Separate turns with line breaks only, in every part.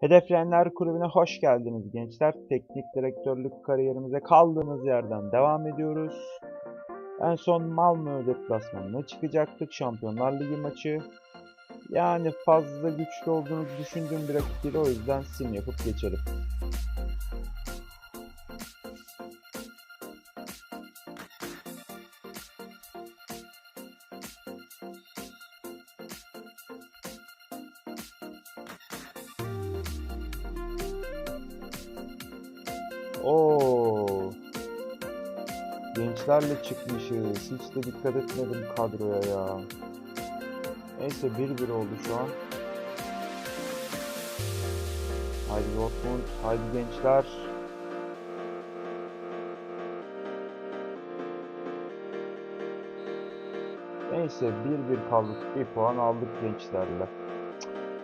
Hedefleyenler Kulübü'ne hoş geldiniz gençler. Teknik direktörlük kariyerimize kaldığımız yerden devam ediyoruz. En son Malmö deplasmanına çıkacaktık. Şampiyonlar Ligi maçı. Yani fazla güçlü olduğunu düşündüğüm bir rakip değil. O yüzden sim yapıp geçelim. Çıkmışız. Hiç de dikkat etmedim kadroya ya. Neyse 1-1 oldu şu an. Haydi Dortmund, haydi gençler. Neyse 1-1 kaldık. Bir puan aldık gençlerle.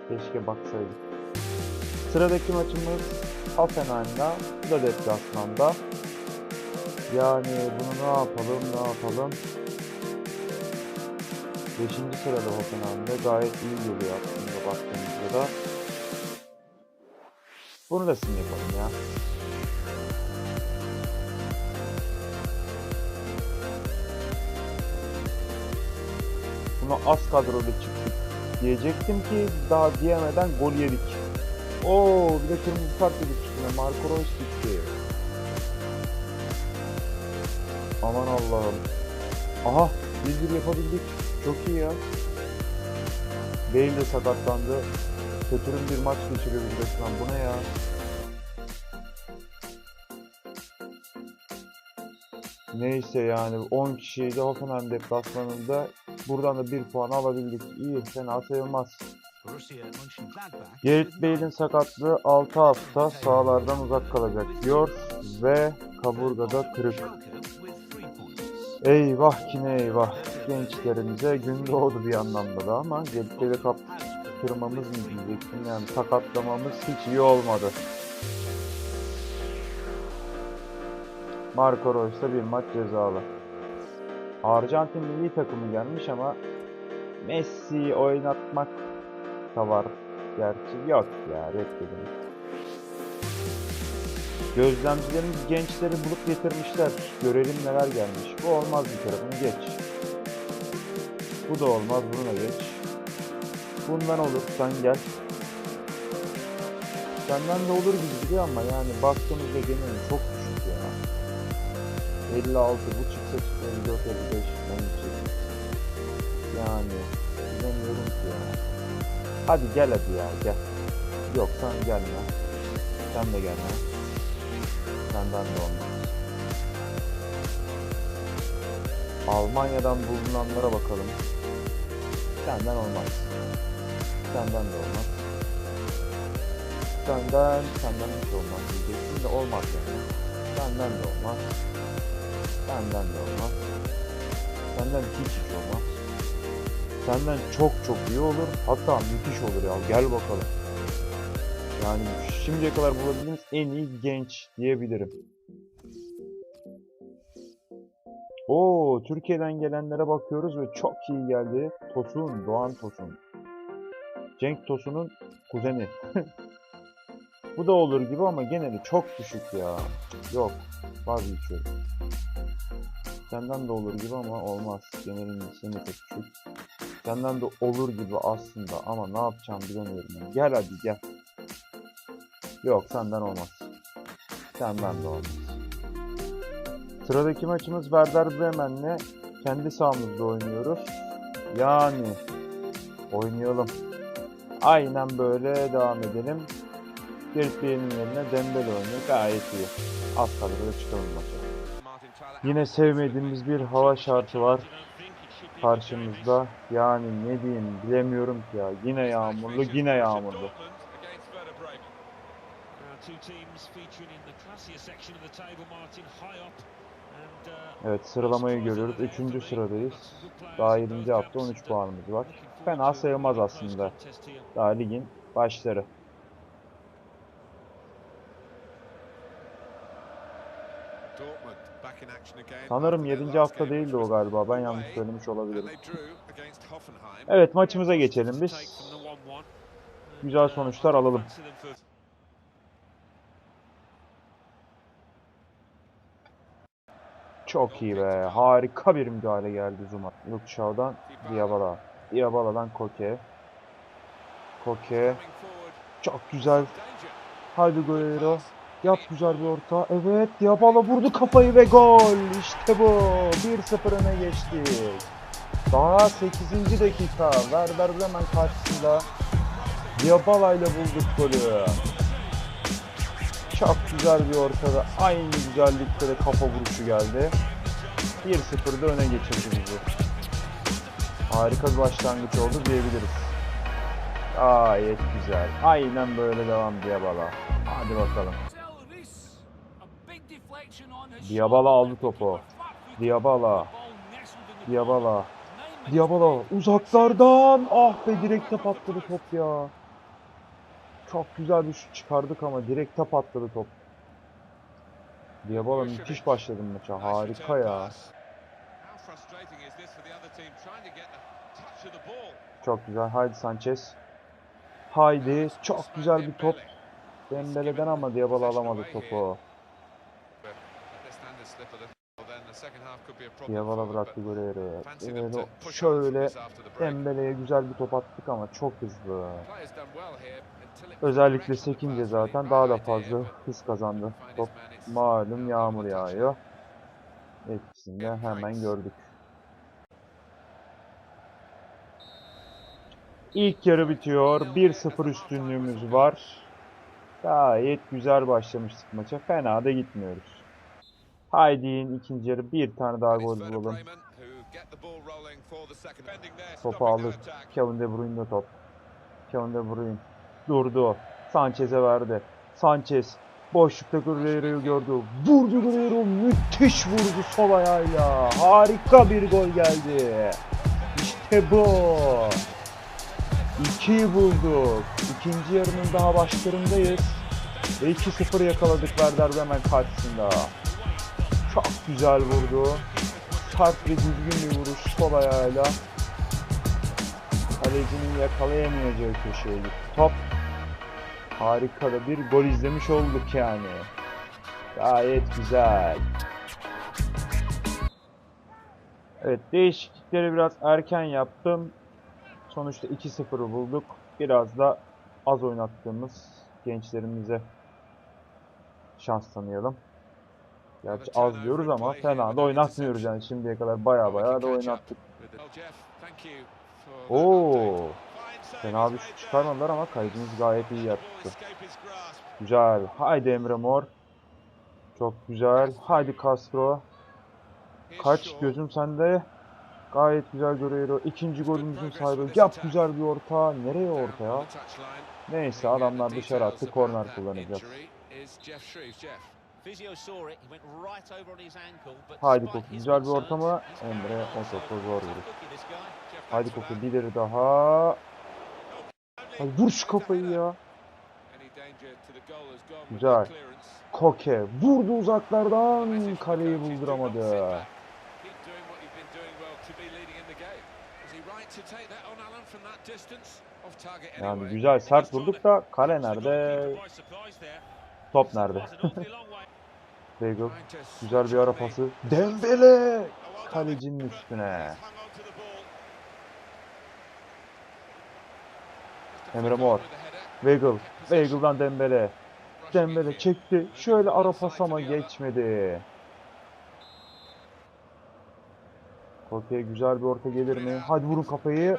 Keşke baksaydık. Sıradaki maçımız Hoffenheim'da. Bu da deplasmanda. Yani bunu ne yapalım ne yapalım. 5. sırada Hoffenheim'de gayet iyi geliyor aslında baktığımızda da. Bunu da sim yapalım ya. Buna az kadroda çıktık. Diyecektim ki daha diyemeden gol yedik. Oo bir de kırmızı kart yedik üstüne. Marco Reus gitti. Aman Allah'ım. Aha biz bir yapabildik. Çok iyi ya. Bale de sakatlandı. Kötürüm bir maç geçiriyoruz resmen. Bu ne ya? Neyse yani 10 kişiydi Hoffenheim deplasmanında. Buradan da 1 puan alabildik. İyi fena sayılmaz. Gerrit Bale'in sakatlığı 6 hafta sahalardan uzak kalacak diyor ve kaburgada kırık. Eyvah ki ne eyvah. Gençlerimize gün doğdu bir anlamda da ama Bale'i kaptırmamız mı diyecektim yani sakatlamamız hiç iyi olmadı. Marco Reus bir maç cezalı. Arjantin milli takımı gelmiş ama Messi oynatmak da var gerçi. Yok ya reddedin. Gözlemcilerimiz gençleri bulup getirmişler. Görelim neler gelmiş. Bu olmaz bir bunu geç. Bu da olmaz bunu da geç. Bundan olur sen gel. Senden de olur gibi gidiyor ama yani baktığımızda genel çok düşük ya. 56 bu çıksa çıksa 54 55 en yüksek. Yani bilemiyorum ki ya. Hadi gel hadi ya gel. Yok sen gelme. Sen de gelme. Senden de olmaz. Almanya'dan bulunanlara bakalım. Senden olmaz. Senden de olmaz. Senden, senden hiç olmaz diyeceksin de olmaz yani. Senden de olmaz. Senden de olmaz. Senden hiç hiç olmaz. Senden çok çok iyi olur. Hatta müthiş olur ya. Gel bakalım. Yani şimdiye kadar bulabildiğimiz en iyi genç diyebilirim. Oo, Türkiye'den gelenlere bakıyoruz ve çok iyi geldi. Tosun, Doğan Tosun. Cenk Tosun'un kuzeni. Bu da olur gibi ama geneli çok düşük ya. Yok, vazgeçiyorum. Senden de olur gibi ama olmaz. Genelin seni çok düşük. Senden de olur gibi aslında ama ne yapacağım bilemiyorum. Gel hadi gel. Yok senden olmaz. Senden de olmaz. Sıradaki maçımız Werder Bremen'le kendi sahamızda oynuyoruz. Yani oynayalım. Aynen böyle devam edelim. Gerrit Bale'in yerine Dembele oynuyor. Gayet iyi. Az kadroda çıkalım maça. Yine sevmediğimiz bir hava şartı var karşımızda. Yani ne diyeyim bilemiyorum ki ya. Yine yağmurlu, yine yağmurlu. Evet sıralamayı görüyoruz. Üçüncü sıradayız. Daha 7. hafta 13 puanımız var. Fena sayılmaz aslında. Daha ligin başları. Sanırım 7. hafta değildi o galiba. Ben yanlış söylemiş olabilirim. Evet maçımıza geçelim biz. güzel sonuçlar alalım. Çok iyi be. Harika bir müdahale geldi Zuma. Lukşav'dan Diabala. Diabala'dan Koke. Koke. Çok güzel. Haydi Guerrero. Yap güzel bir orta. Evet Diabala vurdu kafayı ve gol. İşte bu. 1-0 öne geçtik. Daha 8. dakika. Werder Bremen karşısında Diabala ile bulduk golü. Çok güzel bir ortada. Aynı güzellikte de kafa vuruşu geldi. 1-0'da öne geçirdi bizi. Harika bir başlangıç oldu diyebiliriz. Gayet güzel. Aynen böyle devam Diabala. Hadi bakalım. Diabala aldı topu. Diabala. Diabala. Diabala uzaklardan. Ah be direkte patladı top ya. Çok güzel bir şut çıkardık ama direkte patladı top. Diabala müthiş başladı maça. Harika ya. Çok güzel. Haydi Sanchez. Haydi. Çok güzel bir top. Dembele'den ama Diabala alamadı topu. Diabala bıraktı. Guerrero şöyle Dembele'ye güzel bir top attık ama çok hızlı. Özellikle sekince zaten daha da fazla hız kazandı. Top malum yağmur yağıyor. Etkisini de hemen gördük. İlk yarı bitiyor. 1-0 üstünlüğümüz var. Gayet güzel başlamıştık maça. Fena da gitmiyoruz. Haydi'nin ikinci yarı bir tane daha gol bulalım. Topu alır. Kevin De Bruyne top. Kevin De Bruyne durdu. Sanchez'e verdi. Sanchez boşlukta Guerrero'yu gördü. Vurdu Guerrero. Müthiş vurdu sol ayağıyla. Harika bir gol geldi. İşte bu. 2'yi bulduk. İkinci yarının daha başlarındayız. Ve 2-0 yakaladık Werder Bremen karşısında. Çok güzel vurdu. Sert ve düzgün bir vuruş sol ayağıyla. Kalecinin yakalayamayacağı köşeye gitti. Top. Harika da bir gol izlemiş olduk yani. Gayet güzel. Evet değişiklikleri biraz erken yaptım. Sonuçta 2-0'ı bulduk. Biraz da az oynattığımız gençlerimize şans tanıyalım. Gerçi az diyoruz ama fena da oynatmıyoruz yani şimdiye kadar baya baya da oynattık. Oo, fena bir şut çıkarmadılar ama kalecimiz gayet iyi yaptı. Güzel. Haydi Emre Mor. Çok güzel. Haydi Castro. Kaç gözüm sende. Gayet güzel Guerrero. İkinci golümüzün sahibi. Yap güzel bir orta. Nereye orta ya? Neyse adamlar dışarı attı. Korner kullanacağız. Haydi Koku güzel bir orta mı? Emre o topu zor vurur. Haydi Koku bir daha. Ay vur şu kafayı ya. Güzel. Koke vurdu uzaklardan. Kaleyi bulduramadı. Yani güzel sert vurduk da kale nerede? Top nerede? Weigl güzel bir ara pası. Dembele kalecinin üstüne. Emre Mor. Weigl. Weigl'dan Dembele. Dembele çekti. Şöyle ara pas ama geçmedi. Koke'ye güzel bir orta gelir mi? Hadi vurun kafayı.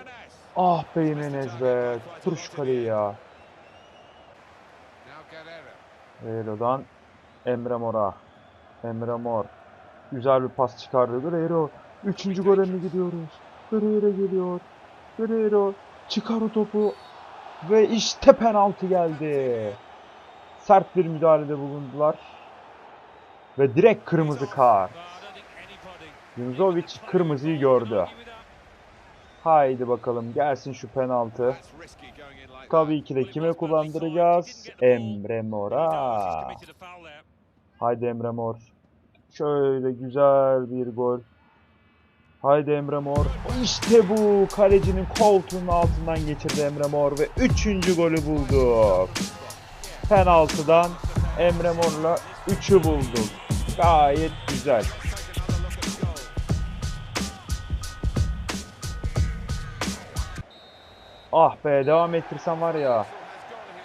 Ah be Jimenez be. Tur şu kaleyi ya. Guerrero'dan Emre Mor'a. Emre Mor. Güzel bir pas çıkardı. Guerrero. Üçüncü gole mi gidiyoruz? Guerrero geliyor. Guerrero. Çıkar o topu. Ve işte penaltı geldi. Sert bir müdahalede bulundular. Ve direkt kırmızı kart. Yunzovic kırmızıyı gördü. Haydi bakalım gelsin şu penaltı. Tabii ki de kime kullandıracağız? Emre Mor'a. Haydi Emre Mor. Şöyle güzel bir gol. Haydi Emre Mor. İşte bu. Kalecinin koltuğunun altından geçirdi Emre Mor ve 3. golü bulduk. Penaltıdan Emre Mor'la 3'ü bulduk. Gayet güzel. Ah be devam ettirsem var ya.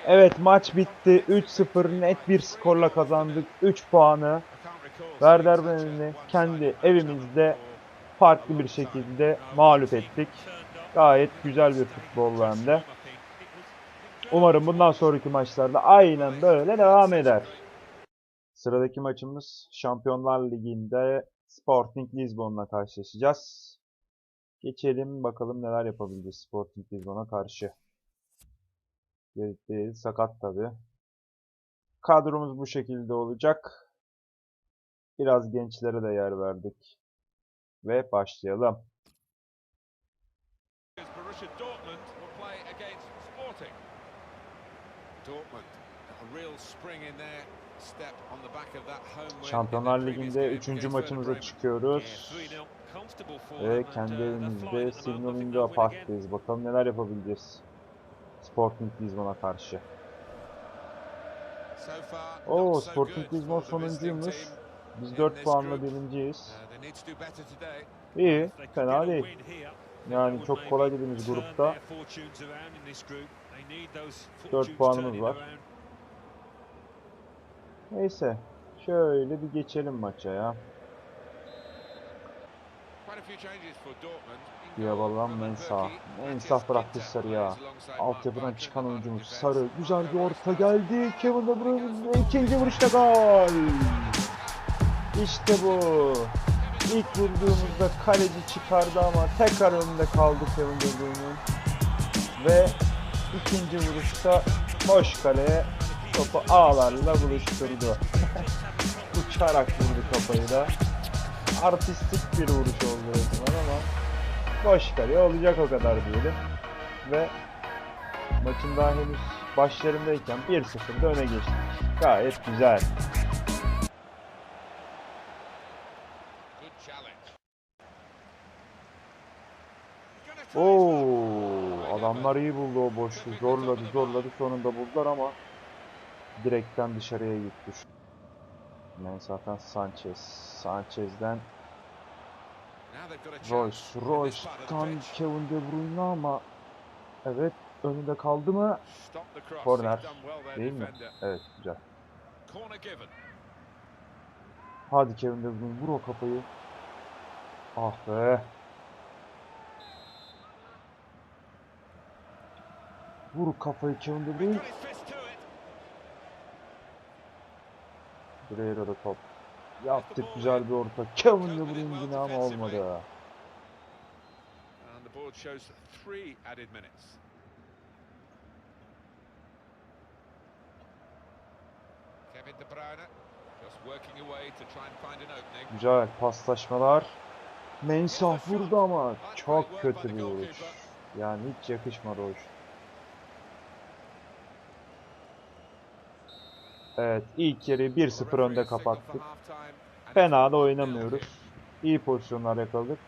Evet maç bitti. 3-0 net bir skorla kazandık. 3 puanı Werder Bremen'i kendi evimizde farklı bir şekilde mağlup ettik. Gayet güzel bir futbol hem. Umarım bundan sonraki maçlarda aynen böyle devam eder. Sıradaki maçımız Şampiyonlar Ligi'nde Sporting Lisbon'la karşılaşacağız. Geçelim bakalım neler yapabileceğiz Sporting Lisbon'a karşı. Gerek değil, sakat tabi. Kadromuz bu şekilde olacak. Biraz gençlere de yer verdik. Ve başlayalım.
Borussia Dortmund will play against Sporting. Dortmund, a real spring in their step on the back of that home win. in
Şampiyonlar Ligi'nde
game
3.
against
maçımıza çıkıyoruz. Ve kendi evimizde Signal Iduna Park'tayız. Bakalım neler yapabileceğiz. Sporting Lisbon'a karşı. Oo, Sporting Lisbon sonuncuymuş. Biz
in
4
this
puanla birinciyiz. İyi, fena değil. Yani çok kolay dediğimiz grupta 4 puanımız var. Neyse, şöyle bir geçelim maça ya.
Roman
Mensah. Mensah bıraktı sarıya. Altyapıdan çıkan oyuncumuz. Sarı. Güzel bir orta geldi. Kevin De Bruyne ikinci vuruşta gol. İşte bu. İlk vurduğumuzda kaleci çıkardı ama tekrar önünde kaldı Kevin De Bruyne'nin. Ve ikinci vuruşta boş kaleye topu ağlarla buluşturdu. Uçarak vurdu kafayı da. Artistik bir vuruş oldu resmen ama boş kaleye olacak o kadar diyelim. Ve maçın daha henüz başlarındayken 1-0'da öne geçtik. Gayet güzel. Oo, adamlar iyi buldu o boşluğu. Zorladı, zorladı. Sonunda buldular ama direkten dışarıya gitti. Mensah'tan Sanchez. Sanchez'den Royce. Royce'tan
pitch.
Kevin De Bruyne ama evet önünde kaldı mı?
There,
Değil mi? Evet güzel. Hadi Kevin De Bruyne vur o kafayı. Ah be. Vur kafayı Kevin De Bruyne.
Got his fist to it.
Breira'da top. Yaptık güzel bir orta. Kevin De Bruyne yine ama olmadı. Güzel paslaşmalar. Mensah vurdu ama çok kötü bir vuruş. Yani hiç yakışmadı o iş. Evet ilk yarıyı 1-0 önde kapattık. Fena da oynamıyoruz. İyi pozisyonlar yakaladık.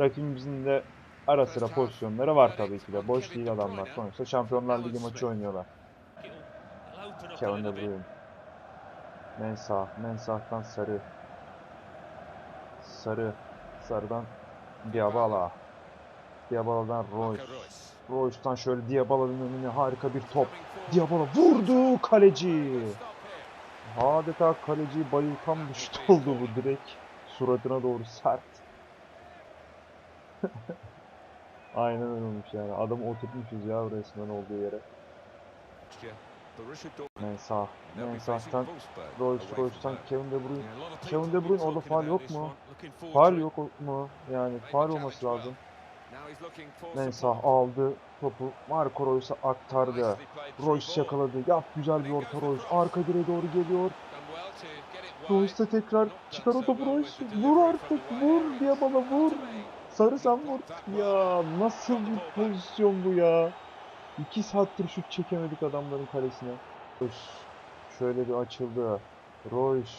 Rakibimizin de ara sıra pozisyonları var tabii ki de. Boş değil adamlar. Sonuçta Şampiyonlar Ligi maçı oynuyorlar. Kevin De Bruyne. Mensah. Mensah'tan Sarı. Sarı. Sarı'dan Diabala. Diabala'dan Royce. Royce'tan şöyle Diabala'nın önüne harika bir top. Diabala vurdu kaleci. Adeta kaleciyi bayıltan bir şut oldu bu direkt. Suratına doğru sert. Aynen öyle olmuş yani. Adamı oturtmuşuz ya resmen olduğu yere. Mensah. Mensah'tan Royce, Royce'tan Kevin De Bruyne. Kevin De Bruyne orada faul yok mu? Faul yok mu? Yani faul olması lazım. Mensah aldı topu. Marco Royce'a aktardı. Royce yakaladı. Yap güzel bir orta Royce. Arka direğe doğru geliyor. Royce da tekrar çıkar o topu Royce. Vur artık vur diye bana vur. Sarı sen vur. Ya nasıl bir pozisyon bu ya. İki saattir şut çekemedik adamların kalesine. Royce şöyle bir açıldı. Royce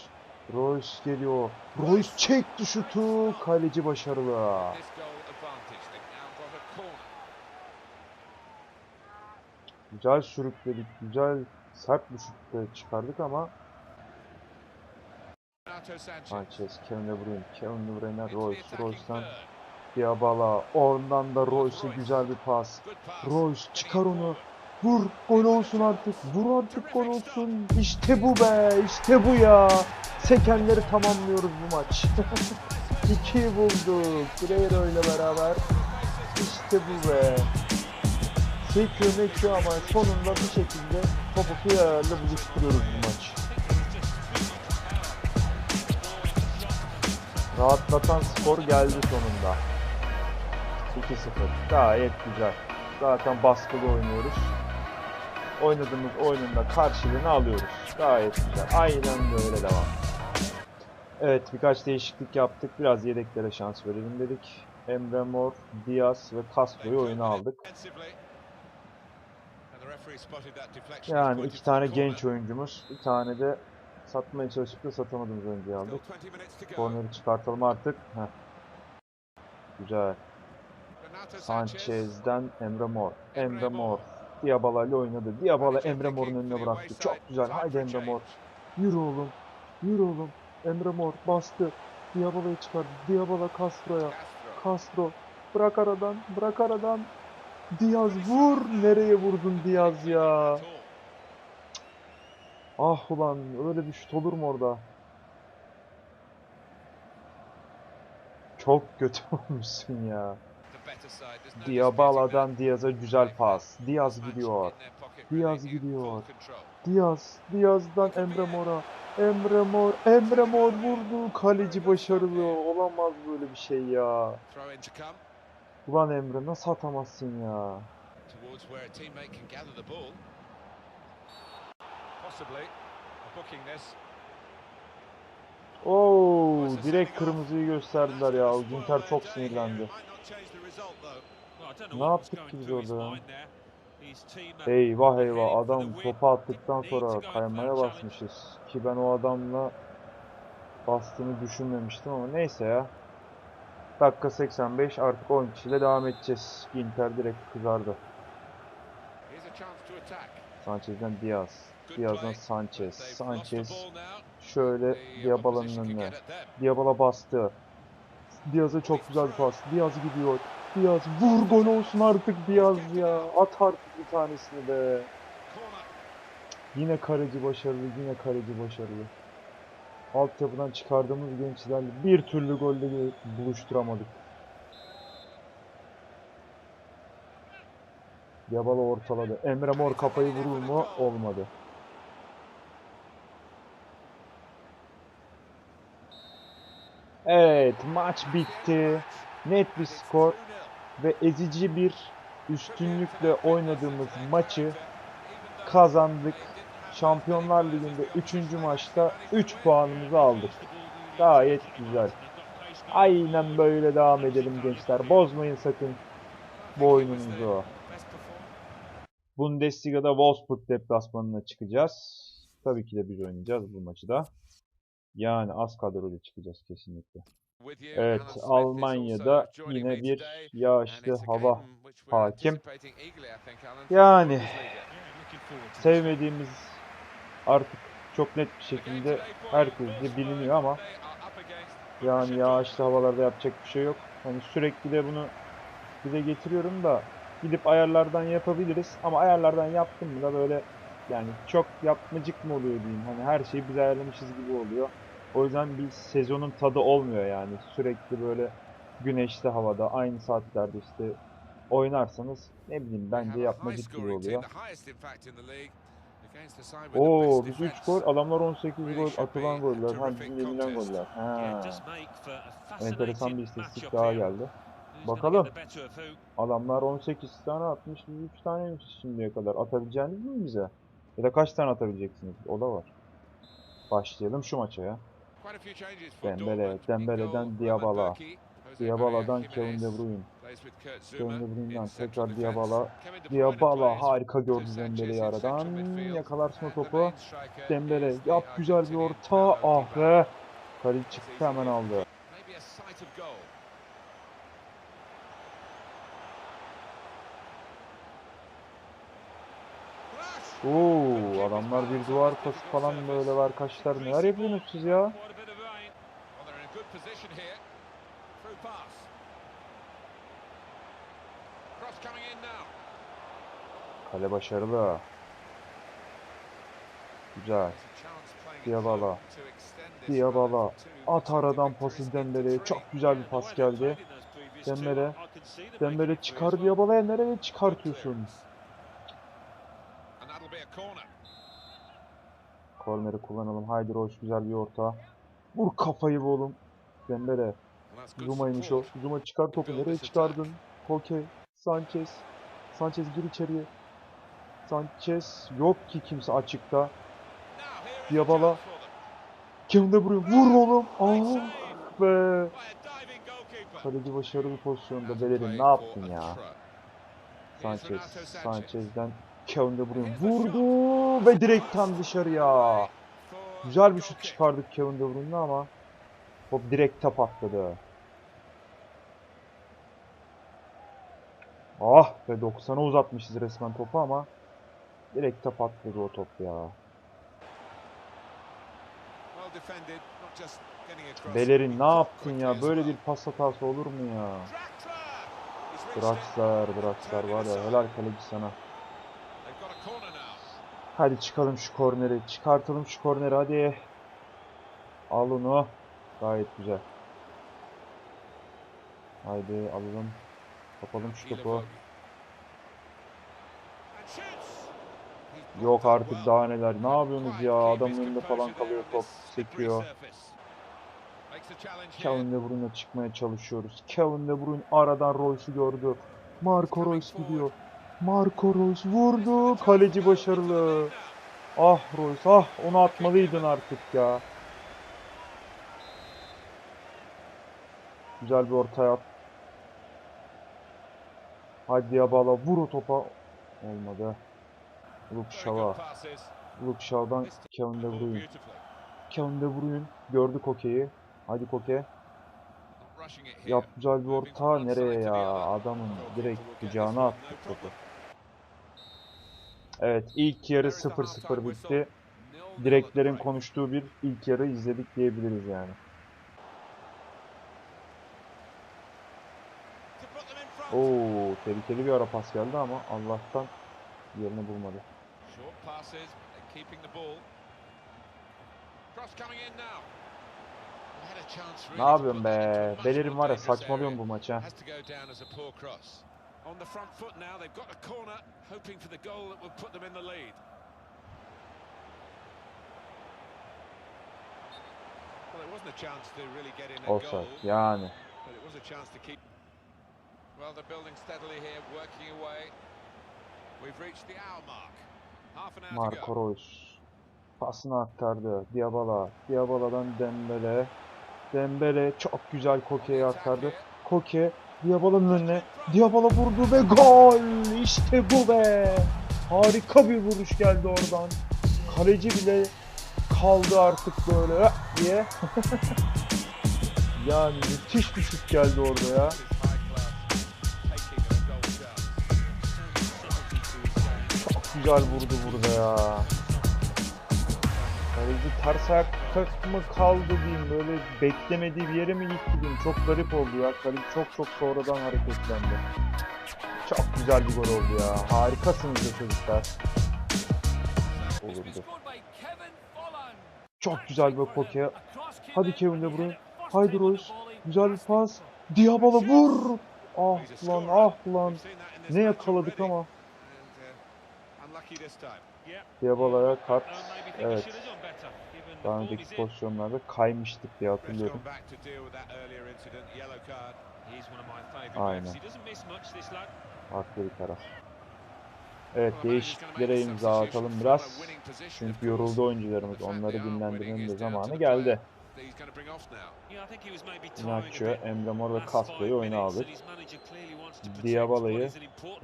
Royce geliyor. Royce çekti şutu. Kaleci başarılı.
This goal advantage. They've now got a corner.
Güzel sürükledik. Güzel sert bir şut da çıkardık ama
Sanchez.
Kevin De Bruyne, Kevin De Bruyne, Royce, Royce'dan. Diabala. Oradan da Royce'e güzel bir pas. Royce çıkar onu. Vur gol olsun artık. Vur artık gol olsun. İşte bu be. işte bu ya. Sekenleri tamamlıyoruz bu maç. İki bulduk. Guerrero ile beraber. İşte bu be. Sekiyor mekiyor ama sonunda bir şekilde topu Fiyer'le buluşturuyoruz bu maç. Rahatlatan skor geldi sonunda. 2-0. Gayet güzel. Zaten baskılı oynuyoruz. Oynadığımız oyunun da karşılığını alıyoruz. Gayet güzel. Aynen böyle devam. Evet birkaç değişiklik yaptık. Biraz yedeklere şans verelim dedik. Emre Mor, Diaz ve Castro'yu oyuna aldık. Yani iki tane genç oyuncumuz, bir tane de satmaya çalışıp da satamadığımız oyuncuyu aldık.
Still 20 minutes to go.
Korneri çıkartalım artık. Heh. Güzel. Sanchez'den Emre Mor.
Emre Mor.
Diabala ile oynadı. Diabala Emre Mor'un önüne bıraktı. Çok güzel. Haydi Emre. Mor. Yürü oğlum. Yürü oğlum. Emre Mor bastı. Diabala'yı çıkardı. Diabala Castro'ya.
Castro.
Castro. Bırak aradan. Bırak aradan. Diaz vur. Nereye vurdun Diaz ya? Ah ulan öyle bir şut olur mu orada? Çok kötü olmuşsun ya. Diabala'dan Diaz'a güzel pas. Diaz gidiyor. Diaz gidiyor. Diaz. Diaz'dan Emre Mor'a. Emre Mor. Emre Mor vurdu. Kaleci başarılı. Olamaz böyle bir şey ya.
Throw in to come
Ulan Emre nasıl atamazsın ya?
towards where a teammate can gather the ball. Possibly booking this.
Oo, direkt kırmızıyı gösterdiler ya. Ginter çok sinirlendi. Ne yaptık ki biz orada? Eyvah eyvah adam topu attıktan sonra kaymaya basmışız. Ki ben o adamla bastığını düşünmemiştim ama neyse ya. Dakika 85 artık 10 kişiyle devam edeceğiz. Ginter direkt kızardı. Sanchez'den Diaz. Diaz'dan. Sanchez. Sanchez şöyle Diabala'nın önüne. Diabala bastı. Diaz'a çok güzel bir pas. Diaz gidiyor. Diaz vur gol olsun artık Diaz ya. At artık bir tanesini be. Yine kaleci başarılı, yine kaleci başarılı. Altyapıdan çıkardığımız gençlerle bir türlü golde gö- buluşturamadık. Diabala ortaladı. Emre Mor kafayı vurur mu? Olmadı. Evet, maç bitti. Net bir skor ve ezici bir üstünlükle oynadığımız maçı kazandık. Şampiyonlar Ligi'nde 3. maçta 3 puanımızı aldık. Gayet güzel. Aynen böyle devam edelim gençler. Bozmayın sakın bu oyunumuzu. Bundesliga'da Wolfsburg deplasmanına çıkacağız. Tabii ki de biz oynayacağız bu maçı da. Yani az kadroyla çıkacağız kesinlikle. Evet, Almanya'da yine bir yağışlı hava hakim. Yani sevmediğimiz artık çok net bir şekilde herkesce biliniyor ama yani yağışlı havalarda yapacak bir şey yok. Hani sürekli de bunu dile getiriyorum da gidip ayarlardan yapabiliriz ama ayarlardan yaptım da böyle yani çok yapmacık mı oluyor diyeyim. Hani her şeyi biz ayarlamışız gibi oluyor. O yüzden bir sezonun tadı olmuyor yani. Sürekli böyle güneşli havada aynı saatlerde işte oynarsanız ne bileyim bence yapmacık gibi oluyor. Oo biz 3 gol adamlar 18 gol atılan goller. Ha bizim yenilen goller. Ha. Enteresan bir istatistik daha geldi. Bakalım. Adamlar 18 tane atmış, biz 3 tane şimdiye kadar. Atabileceğiniz mi bize? Ya da kaç tane atabileceksiniz? O da var. Başlayalım şu maça ya. Dembele, Dembele'den Diabala. Diabala'dan Kevin De Bruyne.
Central
tekrar. Diabala. Diabala harika gördü Dembele'yi aradan. Yakalarsın o topu. Dembele yap güzel bir orta. Ah be. Kaleci çıktı hemen aldı. Oo adamlar bir duvar pası falan böyle var kaçlar neler yapıyorsunuz siz ya?
Quite a bit of rain.
Well, they're in a good position here. Through pass. Cross coming in now.
Kale başarılı. Güzel.
There's a chance playing at
aradan pası Dembele'ye. Çok güzel bir pas geldi. Dembele. Dembele çıkar Diabala'ya nereye çıkartıyorsun? Korneri kullanalım. Haydi Royce güzel bir orta. Vur kafayı be oğlum. Dembele. Zuma'ymış o. Zuma çıkar topu. Nereye çıkardın? Koke. Sanchez. Sanchez gir içeriye. Sanchez yok ki kimse açıkta. Diabala. Kevin De Bruyne vur oğlum. Ah be. Kaleci başarılı pozisyonda
play
ne yaptın ya? Sanchez. Sanchez'den Kevin De Bruyne vurdu ve direkten dışarıya. Güzel bir şut çıkardık Kevin De Bruyne'le ama top direkte patladı. Ah be 90'a uzatmışız resmen topu ama direkte patladı o top ya. Bellerin ne yaptın ya? Böyle bir pas hatası olur mu ya?
Draxler!
Draxler, var ya helal kaleci sana. Hadi çıkalım şu korneri. Çıkartalım şu korneri hadi. Al onu. Gayet güzel. Haydi alalım. Kapalım şu topu. Yok artık daha neler. Ne yapıyorsunuz ya? Adamın önünde falan kalıyor top. Sekiyor. Kevin De Bruyne çıkmaya çalışıyoruz. Kevin De Bruyne aradan Royce'u gördü. Marco Royce gidiyor. Marco Royce vurdu. Kaleci başarılı. Ah Royce ah onu atmalıydın artık ya. Güzel bir ortaya at. Hadi Yabala vur o topa. Olmadı. Luke Shaw'a. Luke Shaw'dan Kevin De
Ball
Bruyne.
beautifully.
Kevin De Bruyne gördü Koke'yi. Hadi Koke.
Not rushing it here.
Yap güzel bir orta. Nereye ya? Adamın direkt kucağına
no
topu. Evet ilk yarı
There is the
0-0
halftime
bitti. Direklerin konuştuğu bir ilk yarı izledik diyebiliriz yani.
To put them in front.
Oo tehlikeli bir ara pas geldi ama Allah'tan yerini bulmadı.
Short passes, they're keeping the ball. Cross coming in now. They had a chance really
Ne yapıyorsun be?
more
var ya
area.
bu maça.
On the front foot now, they've got a corner, hoping for the goal that will put them in the lead. Well, it wasn't a chance to really get in a goal,
Offside yani.
but it was a chance to keep. Well, they're building steadily here, working away. We've reached the hour mark. Half an hour
Marco. Reus pasını aktardı. Diabala. Diabala'dan Dembele. Dembele çok güzel Koke'ye aktardı. Koke Diabala'nın önüne. Diabala vurdu ve gol! İşte bu be! Harika bir vuruş geldi oradan. Kaleci bile kaldı artık böyle diye. yani müthiş bir şut geldi orada ya. Güzel vurdu burada ya. Kaleci ters ayakta mı kaldı diyeyim böyle beklemediği bir yere mi gitti diyeyim çok garip oldu ya. Kaleci çok çok sonradan hareketlendi. Çok güzel bir gol oldu ya. Harikasınız çocuklar. Olurdu. Çok güzel bir koke. Hadi Kevin De Bruyne. Haydi Royce. Güzel bir pas. Diabala vur. Ah lan ah lan. Ne yakaladık ama. Diabala'ya kart.
He
Evet. Daha önceki pozisyonlarda kaymıştık diye hatırlıyorum. Aynen. Farklı bir taraf. Evet değişikliklere imza atalım biraz. Çünkü yoruldu oyuncularımız. Onları dinlendirmenin de zamanı geldi.
player. that he's going to bring off now.
Yeah, I think he was maybe tiring a
Inaçio,
bit.
Emre Mor ve Castro'yu oyuna aldık. Diabala'yı.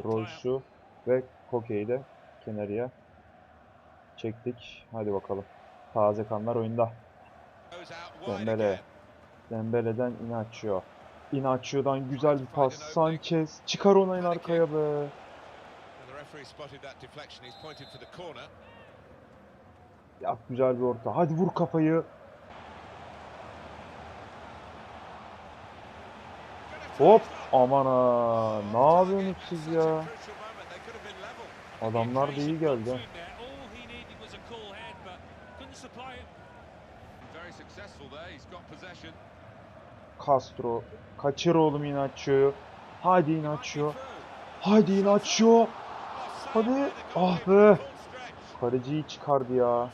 Royce'u ve Koke'yi de kenarıya çektik. Hadi bakalım. Taze kanlar oyunda. Dembele. Dembele'den Inaçio. Inaçio'dan güzel bir pas. Sanchez. Çıkar onu en arkaya be. Yap güzel bir orta. Hadi vur kafayı. Hop. Aman ha. Ne yapıyorsunuz siz ya? Adamlar da iyi geldi. ha. Castro. Kaçır oğlum Inaccio'yu. Hadi Inacio. Hadi Inacio. Hadi. Ah be. Kaleciyi çıkardı ya.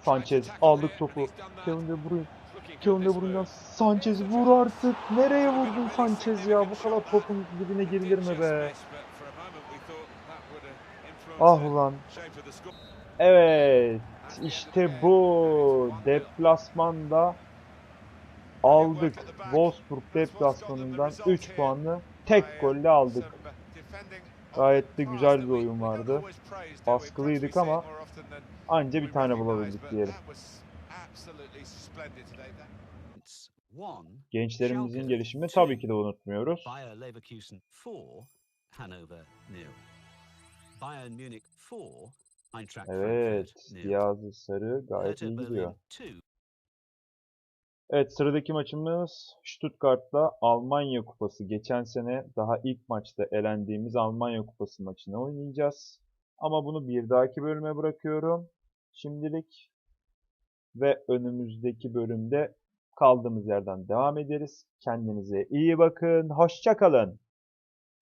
Sanchez aldık topu. Kevin De Bruyne. De Bruyne'den Sanchez vur artık. Nereye vurdun Sanchez ya? Bu kadar topun dibine girilir mi be? Ah ulan. Evet. işte bu. Deplasmanda aldık. Wolfsburg deplasmanından 3 puanı tek golle aldık. Gayet de güzel bir oyun vardı. Baskılıydık ama anca bir tane bulabildik diyelim. Gençlerimizin
two,
tabii ki de unutmuyoruz.
Bayer Leverkusen 4, Hanover nil. Bayern Munich 4, Eintracht
Evet. Diaz Sarı gayet iyi gidiyor.
Berlin 2,
Evet sıradaki maçımız Stuttgart'la Almanya Kupası. Geçen sene daha ilk maçta elendiğimiz Almanya Kupası maçını oynayacağız. Ama bunu bir dahaki bölüme bırakıyorum. Şimdilik ve önümüzdeki bölümde kaldığımız yerden devam ederiz. Kendinize iyi bakın. Hoşça kalın.